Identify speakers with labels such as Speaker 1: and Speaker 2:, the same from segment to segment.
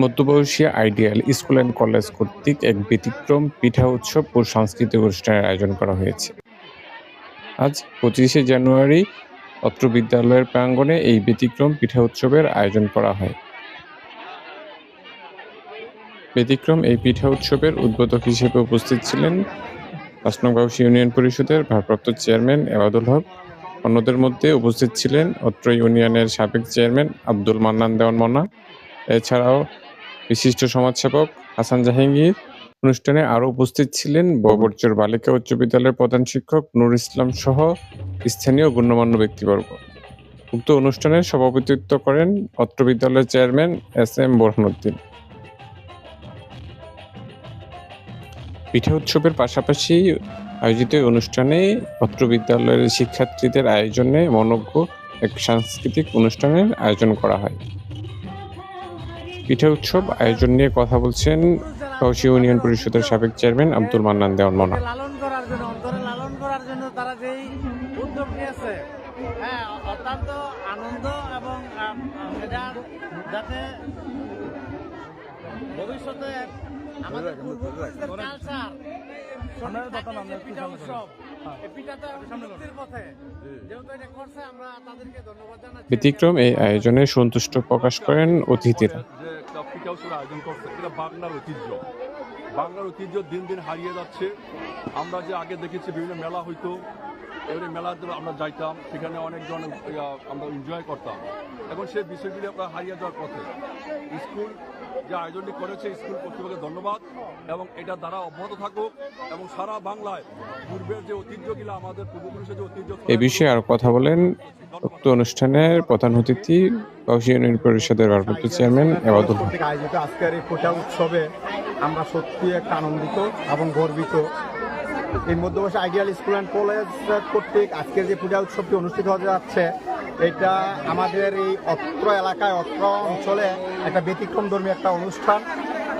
Speaker 1: মধ্যবয়সী ideal school and college কর্তৃক এক ব্যতিক্রম পিঠা উৎসব ও সাংস্কৃতিক অনুষ্ঠানের আয়োজন করা হয়েছে। আজ পঁচিশে জানুয়ারি অত্র বিদ্যালয়ের প্রাঙ্গণে এই ব্যতিক্রম পিঠা উৎসবের আয়োজন করা হয়। ব্যতিক্রম এই পিঠা উৎসবের উদ্বোধক হিসেবে উপস্থিত ছিলেন পাঁচনগাঁওসি ইউনিয়ন পরিষদের ভারপ্রাপ্ত চেয়ারম্যান এবাদুল হক অন্যদের মধ্যে উপস্থিত ছিলেন অত্র ইউনিয়নের সাবেক চেয়ারম্যান আব্দুল মান্নান দেওয়ান মনা এছাড়াও বিশিষ্ট সমাজসেবক হাসান জাহাঙ্গীর। অনুষ্ঠানে আরও উপস্থিত ছিলেন ববরচর বালিকা উচ্চ বিদ্যালয়ের প্রধান শিক্ষক নুর ইসলাম সহ স্থানীয় গণ্যমান্য ব্যক্তিবর্গ। উক্ত অনুষ্ঠানে সভাপতিত্ব করেন অত্র বিদ্যালয়ের চেয়ারম্যান এস এম বোরহানুদ্দিন পিঠা উৎসবের পাশাপাশি আয়োজিত অনুষ্ঠানে অত্র বিদ্যালয়ের শিক্ষার্থীদের আয়োজনে মনজ্ঞ এক সাংস্কৃতিক অনুষ্ঠানের আয়োজন করা হয়। পিঠা উৎসব আয়োজন নিয়ে কথা বলছেন কৌশি ইউনিয়ন পরিষদের সাবেক চেয়ারম্যান আব্দুল মান্নান দেওয়ান মনা।
Speaker 2: হ্যাঁ ভবিষ্যতে আমাদের পূর্বপুরুষদের কালচার আমরা ধন্যবাদ
Speaker 1: ব্যতিক্রম এই আয়োজনে সন্তুষ্ট প্রকাশ করেন অতিথিরা।
Speaker 3: আয়োজন করছে এটা বাংলার ঐতিহ্য। বাংলার ঐতিহ্য দিন দিন হারিয়ে যাচ্ছে। আমরা যে আগে দেখেছি বিভিন্ন মেলা হইতো এবারে মেলাতে আমরা যাইতাম সেখানে অনেক ধরনের আমরা এনজয় করতাম। এখন সেই বিষয়গুলি আমরা হারিয়ে যাওয়ার পথে। স্কুল যে আয়োজনটি করেছে স্কুল কর্তৃপক্ষকে ধন্যবাদ এবং এটা দ্বারা অব্যাহত থাকুক এবং সারা বাংলায় পূর্বের যে ঐতিহ্যগুলো আমাদের পূর্বপুরুষের যে ঐতিহ্য
Speaker 1: এ বিষয়ে আরও কথা বলেন উক্ত অনুষ্ঠানের প্রধান অতিথি ইউনিয়ন পরিষদের ভারপ্রাপ্ত চেয়ারম্যান এবাদুল
Speaker 4: আয়োজিত আজকের এই পিঠা উৎসবে আমরা সত্যি একটা আনন্দিত এবং গর্বিত। এই মধ্যবর্ষী আইডিয়াল স্কুল অ্যান্ড কলেজ কর্তৃক আজকের যে পূজা উৎসবটি অনুষ্ঠিত হতে যাচ্ছে, এটা আমাদের এই অত্র এলাকায়, অত্র অঞ্চলে একটা ব্যতিক্রম ব্যতিক্রমধর্মী একটা অনুষ্ঠান।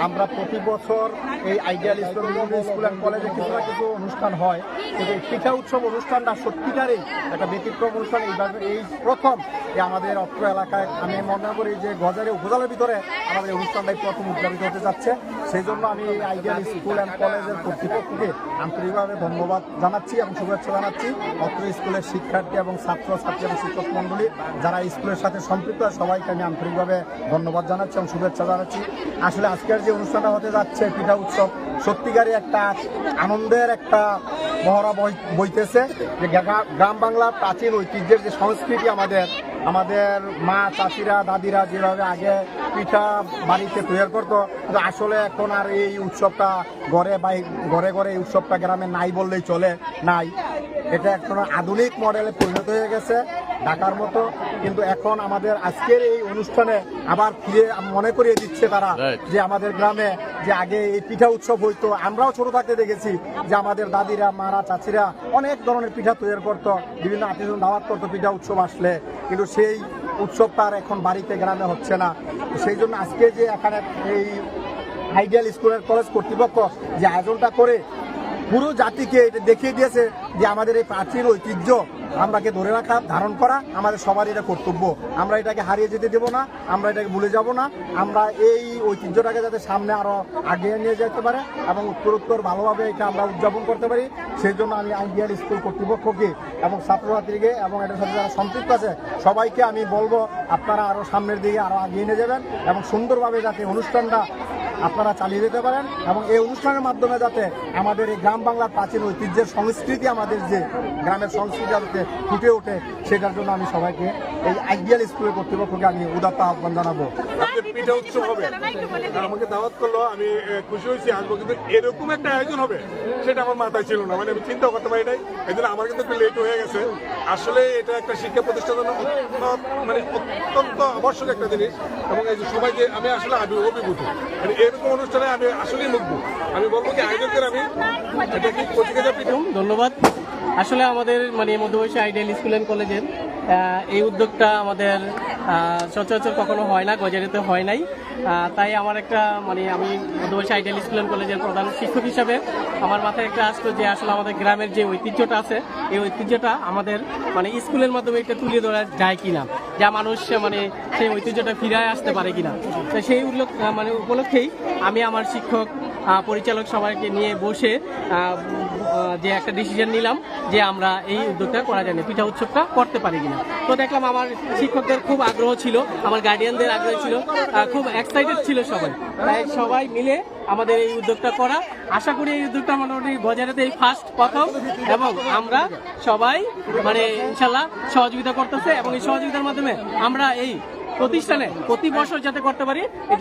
Speaker 4: আমরা প্রতি বছর এই আইডিয়াল স্কুল স্কুল অ্যান্ড কলেজে কিছু না কিছু অনুষ্ঠান হয়। কিন্তু এই পিঠা উৎসব অনুষ্ঠানটা সত্যিকারেই একটা ব্যতিক্রম অনুষ্ঠান। এইভাবে এই প্রথম যে আমাদের অত্র এলাকায়। আমি মনে করি যে গজারে উপজেলার ভিতরে আমাদের অনুষ্ঠানটাই প্রথম উদযাপিত হতে যাচ্ছে। সেই জন্য আমি আইডিয়াল স্কুল অ্যান্ড কলেজের কর্তৃপক্ষকে আন্তরিকভাবে ধন্যবাদ জানাচ্ছি এবং শুভেচ্ছা জানাচ্ছি। অত্র স্কুলের শিক্ষার্থী এবং ছাত্র ছাত্রী এবং শিক্ষক মণ্ডলী, যারা স্কুলের সাথে সম্পৃক্ত, সবাইকে আমি আন্তরিকভাবে ধন্যবাদ জানাচ্ছি এবং শুভেচ্ছা জানাচ্ছি। আসলে আজকের যে অনুষ্ঠানটা হতে যাচ্ছে, পিঠা উৎসব সত্যিকারই একটা আনন্দের একটা মহড়া বই- বইতেছে। যে গ্রা- গ্রাম বাংলার প্রাচীন ঐতিহ্যের যে সংস্কৃতি আমাদের আমাদের মা চাষিরা দাদিরা যেভাবে আগে পিঠা বাড়িতে তৈরি করতো, কিন্তু আসলে এখন আর এই উৎসবটা ঘরে বাই ঘরে ঘরে এই উৎসবটা গ্রামে নাই বললেই চলে, নাই। এটা এখন আধুনিক মডেলে পরিণত হয়ে গেছে। ঢাকার মতো কিন্তু এখন আমাদের আজকের এই অনুষ্ঠানে আবার ফিরে মনে করিয়ে দিচ্ছে তারা যে আমাদের গ্রামে যে আগে এই পিঠা উৎসব হইতো আমরাও ছোট থাকতে দেখেছি যে আমাদের দাদিরা মারা চাচিরা অনেক ধরনের পিঠা তৈরি করতো বিভিন্ন আত্মীয় দাওয়াত করতো পিঠা উৎসব আসলে। কিন্তু সেই উৎসবটা আর এখন বাড়িতে গ্রামে হচ্ছে না। সেই জন্য আজকে যে এখানে এই আইডিয়াল স্কুলের কলেজ কর্তৃপক্ষ যে আয়োজনটা করে পুরো জাতিকে এটা দেখিয়ে দিয়েছে যে আমাদের এই প্রাচীন ঐতিহ্য আমরাকে ধরে রাখা, ধারণ করা আমাদের সবার এটা কর্তব্য। আমরা এটাকে হারিয়ে যেতে দেব না, আমরা এটাকে ভুলে যাব না। আমরা এই ঐতিহ্যটাকে যাতে সামনে আরও আগিয়ে নিয়ে যেতে পারে এবং উত্তরোত্তর ভালোভাবে এটা আমরা উদযাপন করতে পারি, সেই জন্য আমি আইডিয়াল স্কুল কর্তৃপক্ষকে এবং ছাত্রছাত্রীকে এবং এটার সাথে যারা সম্পৃক্ত আছে, সবাইকে আমি বলব আপনারা আরও সামনের দিকে আরও আগিয়ে নিয়ে যাবেন এবং সুন্দরভাবে যাতে অনুষ্ঠানটা আপনারা চালিয়ে যেতে পারেন এবং এই অনুষ্ঠানের মাধ্যমে যাতে আমাদের এই গ্রাম বাংলার প্রাচীন ঐতিহ্যের সংস্কৃতি আমাদের যে গ্রামের সংস্কৃতি যাতে ফুটে ওঠে, সেটার জন্য আমি সবাইকে এই আইডিয়াল স্কুলের কর্তৃপক্ষকে আমি উদাত্ত আহ্বান জানাব।
Speaker 5: পিঠা উৎসব হবে। আমাকে দাওয়াত করল, আমি খুশি হয়েছি, আসব, কিন্তু এরকম একটা আয়োজন হবে, সেটা আমার মাথায় ছিল না। মানে আমি চিন্তাও করতে পারি নাই। এই জন্য আমার কিন্তু একটু লেট হয়ে গেছে। আসলে এটা একটা শিক্ষা প্রতিষ্ঠানের মানে অত্যন্ত আবশ্যক একটা জিনিস। এবং এই যে সবাই যে, আমি আসলে অভিভূত অনুষ্ঠানে আমি মুগ্ধ। আমি বলব আয়োজকদের আমি
Speaker 6: ধন্যবাদ। আসলে আমাদের মানে মধ্যবয়সী আইডিয়াল স্কুল অ্যান্ড কলেজের এই উদ্যোগটা আমাদের সচরাচর কখনো হয় না, গজারিতে হয় নাই। তাই আমার একটা মানে আমি মধ্যবয়সী আইডিয়াল স্কুল অ্যান্ড কলেজের প্রধান শিক্ষক হিসাবে আমার মাথায় একটা আসতো যে আসলে আমাদের গ্রামের যে ঐতিহ্যটা আছে, এই ঐতিহ্যটা আমাদের মানে স্কুলের মাধ্যমে এটা তুলে ধরা যায় কিনা। যা মানুষ মানে সেই ঐতিহ্যটা ফিরায় আসতে পারে কিনা। তো সেই মানে উপলক্ষেই আমি আমার শিক্ষক পরিচালক সবাইকে নিয়ে বসে যে একটা ডিসিশন নিলাম যে আমরা এই উদ্যোগটা করা যায় না, পিঠা উৎসবটা করতে পারি কিনা। তো দেখলাম আমার শিক্ষকদের খুব আগ্রহ ছিল, আমার গার্ডিয়ানদের আগ্রহ ছিল খুব এক্সাইটেড ছিল সবাই। তাই সবাই মিলে আমাদের এই উদ্যোগটা করা। আশা করি এই উদ্যোগটা মোটামুটি বজারেতে এই ফার্স্ট প্রথম, এবং আমরা সবাই মানে ইনশাল্লাহ সহযোগিতা করতেছে এবং এই সহযোগিতার মাধ্যমে আমরা এই প্রতিষ্ঠানে প্রতি বছর যাতে করতে পারি এই